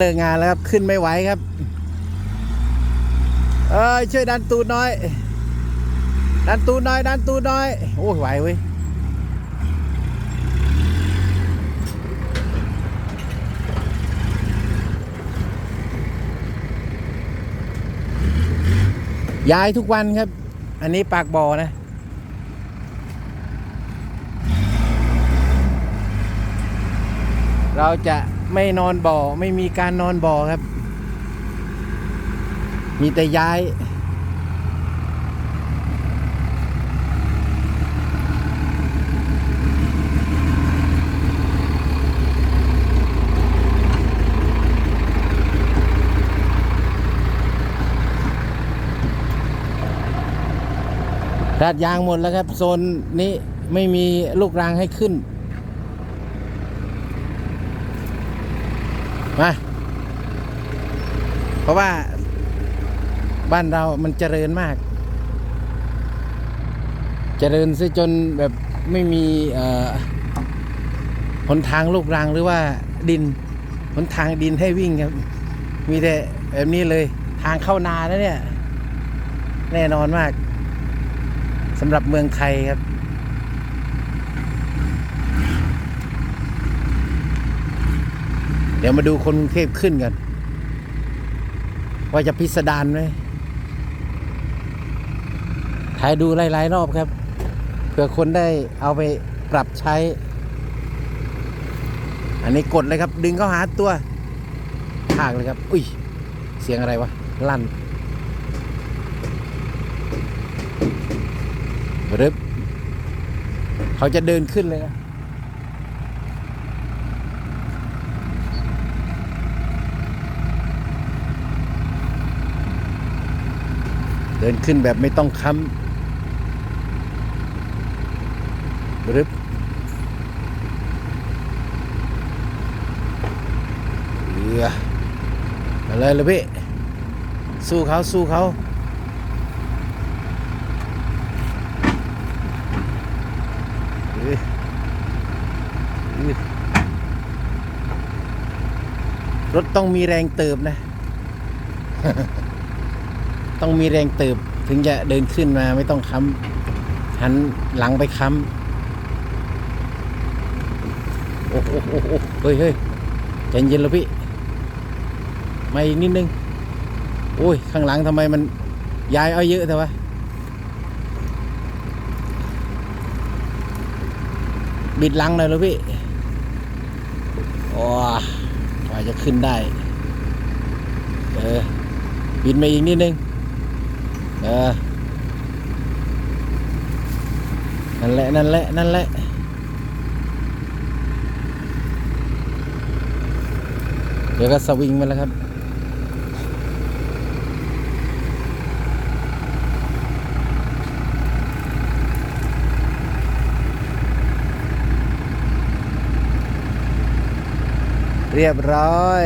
เลิกงานแล้วครับ ขึ้นไม่ไหวครับ เอ้ยช่วยดันตูดน่อย ดันตูดน่อย ดันตูดน่อย โอ้ยไหวเว้ยย้ายทุกวันครับ อันนี้ปากบ่อนะเราจะ ไม่นอนบ่อไม่มีการนอนบ่อครับ มีแต่ย้ายราดยางหมดแล้วครับ โซนนี้ไม่มีลูกรางให้ขึ้น มาเพราะว่าบ้านเรามันเจริญมาก เจริญซะจนแบบไม่มีหนทางลูกรังหรือว่าดินหนทางดินให้วิ่งครับ มีแต่แบบนี้เลยทางเข้านาแล้วเนี่ย แน่นอนมากสำหรับเมืองไทยครับ เดี๋ยวมาดูคนกรุงเทพขึ้นกัน ว่าจะพิสดารไหมถ่ายดูหลายๆรอบครับเพื่อคนได้เอาไปปรับใช้ อันนี้กดเลยครับ ดึงเข้าหาตัวหากเลยครับ อุ้ย เสียงอะไรวะ ลั่นรึบเขาจะเดินขึ้นเลยนะ เดินขึ้นแบบไม่ต้องค้ำรึบเรืออะไรเลยพี่ สู้เขาสู้เขาออรถต้องมีแรงเติบนะ ต้องมีแรงเติบถึงจะเดินขึ้นมาไม่ต้องค้ำหันหลังไปค้ำโอ้โหโอ้โหเฮ้ยเฮ้ยใจเย็นแล้วพี่มาอีกนิดนึงโอ้ย ข้างหลังทำไมมันย้ายเอาเยอะแต่วะบิดหลังหน่อยแล้วพี่โอ้กว่าจะขึ้นได้ เออ บิดมาอีกนิดนึง เออนั่นแหละ นั่นแหละ นั่นแหละ เดี๋ยวก็สวิงมาแล้วครับเรียบร้อย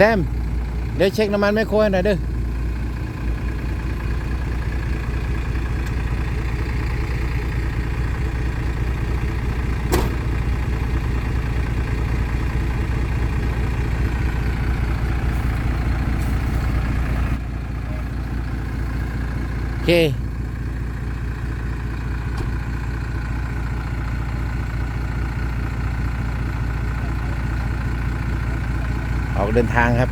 แซม เดี๋ยวเช็คน้ำมันไม่โคให้หน่อยเด้อโอเค ออก เดินทางครับ